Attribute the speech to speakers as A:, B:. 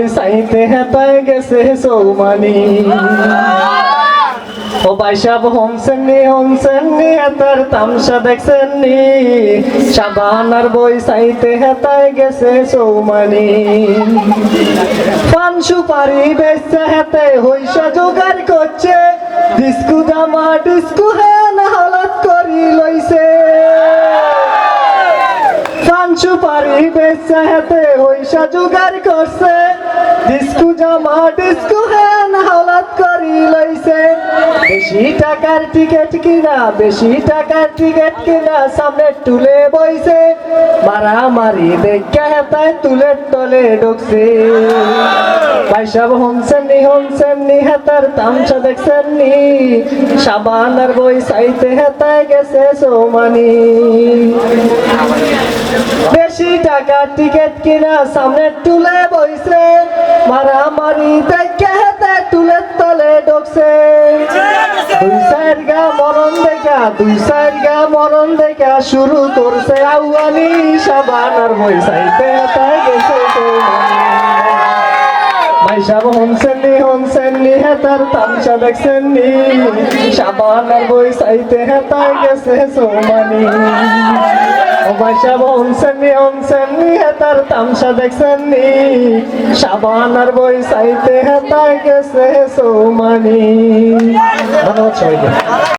A: বই সাইতে হেতায় গেছে সৌমানি ও বাইসাব হোমসেন নি হোমসেন নি, হেতার তামসা দেখছেন নি। সাবানার বই সাইতে হেতায় গেছে সৌমানি পান সুপারি বেচা হেতে, হইসা জোগাড় করছে। ডিস্কু জামা, ডিস্কু হ্যান হালত করি লইছে। পান সুপারি বেচা হেতে, হইসা জোগাড় করছে। ডিস্কু জামা, ডিস্কু হ্যান হালত করি লইছে। বেশি টাকার টিকিট কিনা, বেশি টাকার টিকিট কিনা, সামনে তুলে বইছে। মারামারি দেখা হেতায় তুলে তলে ঢুকছে। ভাইসাব হোমসেন নি হোমসেন নি হেতার তামসা দেখছেন নি সাবান আর বই সাইতে হেতায় গেছে সৌমানি। বেশি টাকার টিকিট কিনা, সামনে তুলে বইছে। মারামারি দেখা হেতে তুলে তলে ঢুকছে। দুই সাইড গা মরণ দেখা, দুই সাইড গা মরণ দেখা, শুরু করছে আউয়ালি, সাবান আর বই সাইতে হেতায় গেছে মাইসাব হনসেন নি হনসেন নি হেতার তামসা দেখছেন নি সাবানার বই সাইতে হেতায় গেছে সৌমানি ও বনছেন নি অনছেন নি হেতার তামসা দেখছেন নি সাবানার বই সাইতে হেতায় গেছে সৌমানি। ধন্যবাদ সবাইকে।